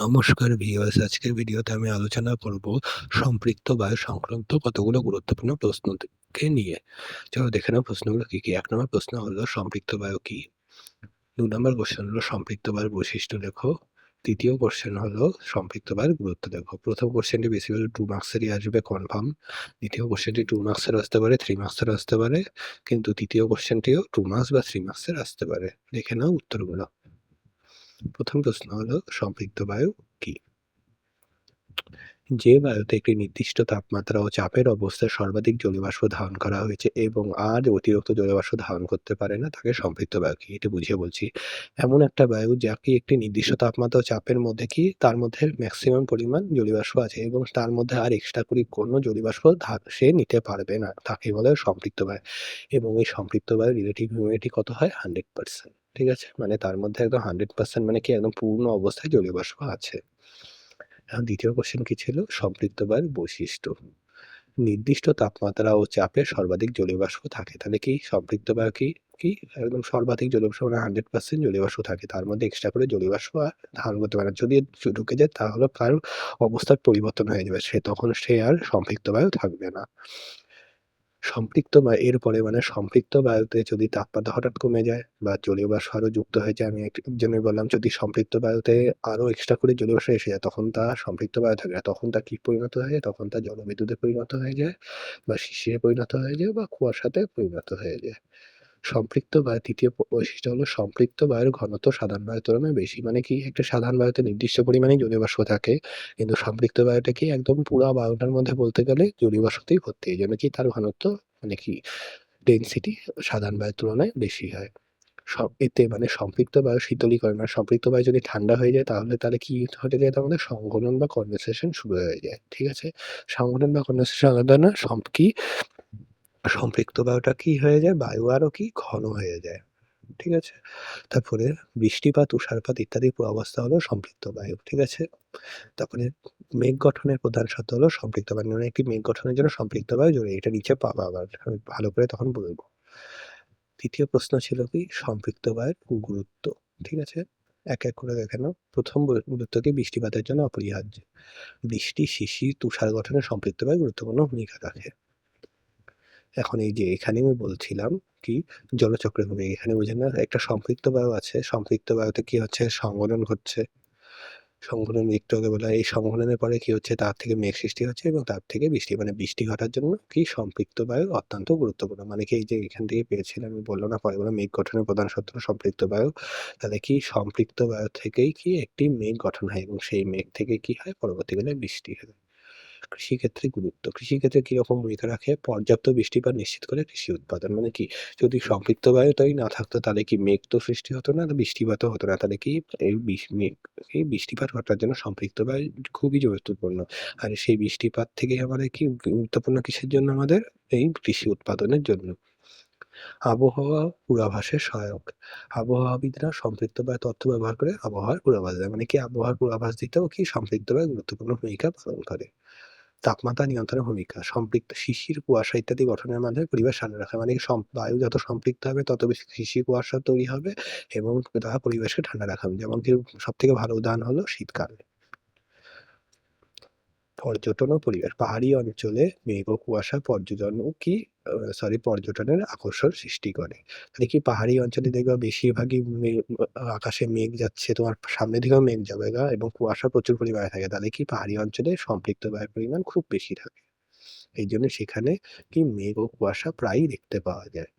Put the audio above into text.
নমস্কার ভিউয়ার্স আজকের ভিডিওতে আমি আলোচনা করব সম্পৃক্ত বায়ু সংক্রান্ত কতগুলো গুরুত্বপূর্ণ প্রশ্নকে নিয়ে। চলো দেখে নাও প্রশ্নগুলো কী কী। এক নম্বর প্রশ্ন হলো, সম্পৃক্ত বায়ু কী? দু নম্বর কোশ্চেন হলো, সম্পৃক্ত বায়ুর বৈশিষ্ট্য লেখো। তৃতীয় কোশ্চেন হলো, সম্পৃক্ত বায়ুর গুরুত্ব দেখো প্রথম কোশ্চেনটি বেসিক্যালি টু মার্কসেরই আসবে কনফার্ম দ্বিতীয় কোশ্চেনটি টু মার্কসের আসতে পারে থ্রি মার্কসের আসতে পারে। কিন্তু তৃতীয় কোশ্চেনটিও টু মার্কস বা থ্রি মার্কসের আসতে পারে। দেখে নাও উত্তরগুলো। প্রথম প্রশ্ন হলো সম্পৃক্ত বায়ু যে বায়ুতে একটি নির্দিষ্ট তাপমাত্রা ও চাপের অবস্থায় সর্বাধিক জলীয়বাষ্প ধারণ করা হয়েছে এবং আর অতিরিক্ত জলীয়বাষ্প ধারণ করতে পারে না, তাকে সম্পৃক্ত বায়ু কি এটা বুঝিয়ে বলছি। এমন একটা বায়ু যা কি একটি নির্দিষ্ট তাপমাত্রা ও চাপের মধ্যে কি তার মধ্যে ম্যাক্সিমাম পরিমাণ জলীয়বাষ্প আছে এবং তার মধ্যে আর এক্সট্রা করে কোনো জলীয়বাষ্প সে নিতে পারবে না, তাকে বলে সম্পৃক্ত বায়ু। এবং এই সম্পৃক্ত বায়ু রিলেটিভ হিউমিডিটি কত হয়? হান্ড্রেড পার্সেন্ট ঠিক আছে? মানে তার মধ্যে একদম হান্ড্রেড পার্সেন্ট মানে কি একদম পূর্ণ অবস্থায় জলীয় বাষ্প আছে। দ্বিতীয় কোশ্চেন কি ছিল? সম্পৃক্ত বায়ুর বৈশিষ্ট্য। নির্দিষ্ট তাপমাত্রা ও চাপে সর্বাধিক জলীয়বাষ্প থাকে। তাহলে কি সম্পৃক্ত বায়ু কি? কি? একদম সর্বাধিক জলীয়বাষ্প মানে হান্ড্রেড পার্সেন্ট জলীয়বাষ্প থাকে। তার মধ্যে এক্সট্রা করে জলীয়বাষ্প আর ধারণ করতে পারে। যদি ঢুকে যায়, তাহলে তার অবস্থার পরিবর্তন হয়ে যাবে। সে তখন সে আর সম্পৃক্ত বায়ু থাকবে না। সম্পৃক্ত বা এরপরে মানে সম্পৃক্ত বায়ুতে যদি তাপমাত্রা হঠাৎ কমে যায় বা জলীয় বাষ্প আরও যুক্ত হয়ে যায়, আমি জন্যই বললাম যদি সম্পৃক্ত বায়ুতে আরও এক্সট্রা করে জলীয় বাষ্প এসে যায়, তখন তা সম্পৃক্ত বায়ু থাকে না। তখন তা কি পরিণত হয়ে যায়? তখন তা জলবিদ্যুতে পরিণত হয়ে যায় বা শিশিরে পরিণত হয়ে যায় বা কুয়াশাতে পরিণত হয়ে যায়। সম্পৃক্ত বায়ু তৃতীয় বৈশিষ্ট্য হলো সম্পৃক্ত বায়ুর ঘনত্ব সাধারণ বায়ুর তুলনায় বেশি। মানে কি? একটা সাধারণ বায়ুতে নির্দিষ্ট পরিমাণে জলীয় থাকে। কিন্তু সম্পৃক্ত বায়ুটা কি একদম পুরা বায়ুটার মধ্যে বলতে গেলে জলীয় ভর্তি। এই জন্য কি তার ঘনত্ব মানে কি? ডেনসিটি সাধারণ বায়ুর তুলনায় বেশি হয়। সব এতে মানে সম্পৃক্ত বায়ু শীতলীকরণ মানে সম্পৃক্ত বায়ু যদি ঠান্ডা হয়ে যায় তাহলে তাহলে কি ঘটে যায়? আমাদের সংঘনন বা কনভেনসেশন শুরু হয়ে যায়। ঠিক আছে? সংঘনন বা কনভেনসেশন আলাদা না, সব কি সম্পৃক্ত বায়ুটা কি হয়ে যায়? বায়ু আরও কি? ঘন হয়ে যায়। ঠিক আছে? তারপরে বৃষ্টিপাত তুষারপাত ইত্যাদি অবস্থা হলো সম্পৃক্ত বায়ু। ঠিক আছে? তারপরে মেঘ গঠনের প্রধান শর্ত হলো সম্পৃক্ত বায়ু। মানে একটি মেঘ গঠনের জন্য সম্পৃক্ত বায়ু জড়িয়ে এটা নিচে পাবা আবার। আমি ভালো করে তখন বলব। তৃতীয় প্রশ্ন ছিল কি? সম্পৃক্ত বায়ুর গুরুত্ব। ঠিক আছে? এক এক করে দেখে নাও। প্রথম গুরুত্ব কি? বৃষ্টিপাতের জন্য অপরিহার্য। বৃষ্টি শিশির তুষার গঠনে সম্পৃক্ত বায়ু গুরুত্বপূর্ণ ভূমিকা রাখে। এখন এই যে এখানে আমি বলছিলাম কি জলচক্রের ভূমিকা এখানে বুঝেন না একটা সম্পৃক্ত বায়ু আছে, সম্পৃক্ত বায়ুতে কি হচ্ছে? সংগঠন ঘটছে। সংঘনন একটু আগে বলা এই সংঘননের পরে কি হচ্ছে? তার থেকে মেঘ সৃষ্টি হচ্ছে এবং তার থেকে বৃষ্টি মানে বৃষ্টি ঘটার জন্য কি সম্পৃক্ত বায়ু অত্যন্ত গুরুত্বপূর্ণ। মানে কি এই যে এখান থেকে পেয়েছিলাম, আমি বলল না, পরে বলো মেঘ গঠনের প্রধান সত্য সম্পৃক্ত বায়ু। তাহলে কি সম্পৃক্ত বায়ু থেকেই কি একটি মেঘ গঠন হয় এবং সেই মেঘ থেকে কি হয়? পরবর্তীকালে বৃষ্টি হয়। কৃষিক্ষেত্রে গুরুত্ব। কৃষিক্ষেত্রে কীরকম ভূমিকা রাখে? পর্যাপ্ত বৃষ্টিপাত নিশ্চিত করে কৃষি উৎপাদন। মানে কি, যদি সম্পৃক্ত বায়ুটাই না থাকতো তাহলে কি মেঘ তো সৃষ্টি হতো না? বৃষ্টিপাতও হতো না। তাহলে কি এই মেঘ, এই বৃষ্টিপাত ঘটার জন্য সম্পৃক্ত বায়ু খুবই গুরুত্বপূর্ণ। আর সেই বৃষ্টিপাত থেকে আমাদের কি গুরুত্বপূর্ণ কিসের জন্য আমাদের? এই কৃষি উৎপাদনের জন্য। আবহাওয়া পূর্বাভাসের সহায়ক। আবহাওয়াবিদরা সম্পৃক্ত বায়ু তথ্য ব্যবহার করে আবহাওয়ার পূর্বাভাস দেয়। মানে কি আবহাওয়ার পূর্বাভাস দিতেও কি সম্পৃক্ত বায়ু গুরুত্বপূর্ণ ভূমিকা পালন করে? তাপমাত্রা নিয়ন্ত্রণের ভূমিকা, সম্পৃক্ত শিশির কুয়াশা ইত্যাদি গঠনের মাধ্যমে পরিবেশ ঠান্ডা রাখা। মানে বায়ু যত সম্পৃক্ত হবে, তত বেশি শিশির কুয়াশা তৈরি হবে এবং তারা পরিবেশকে ঠান্ডা রাখাবে যেমন সব থেকে ভালো উদাহরণ হলো শীতকাল। পর্যটন ও পরিবেশ। পাহাড়ি অঞ্চলে মেঘ কুয়াশা পর্যটন কি সরি পর্যটনের আকর্ষণ সৃষ্টি করে। দেখি কি পাহাড়ি অঞ্চলে দেখবে বেশিরভাগই আকাশে মেঘ যাচ্ছে, তোমার সামনে দিকেও মেঘ যাবে গা এবং কুয়াশা প্রচুর পরিমাণে থাকে। তাহলে কি পাহাড়ি অঞ্চলে সম্পৃক্ত বায়ুর পরিমাণ খুব বেশি থাকে? এই জন্য সেখানে কি মেঘ ও কুয়াশা প্রায়ই দেখতে পাওয়া যায়।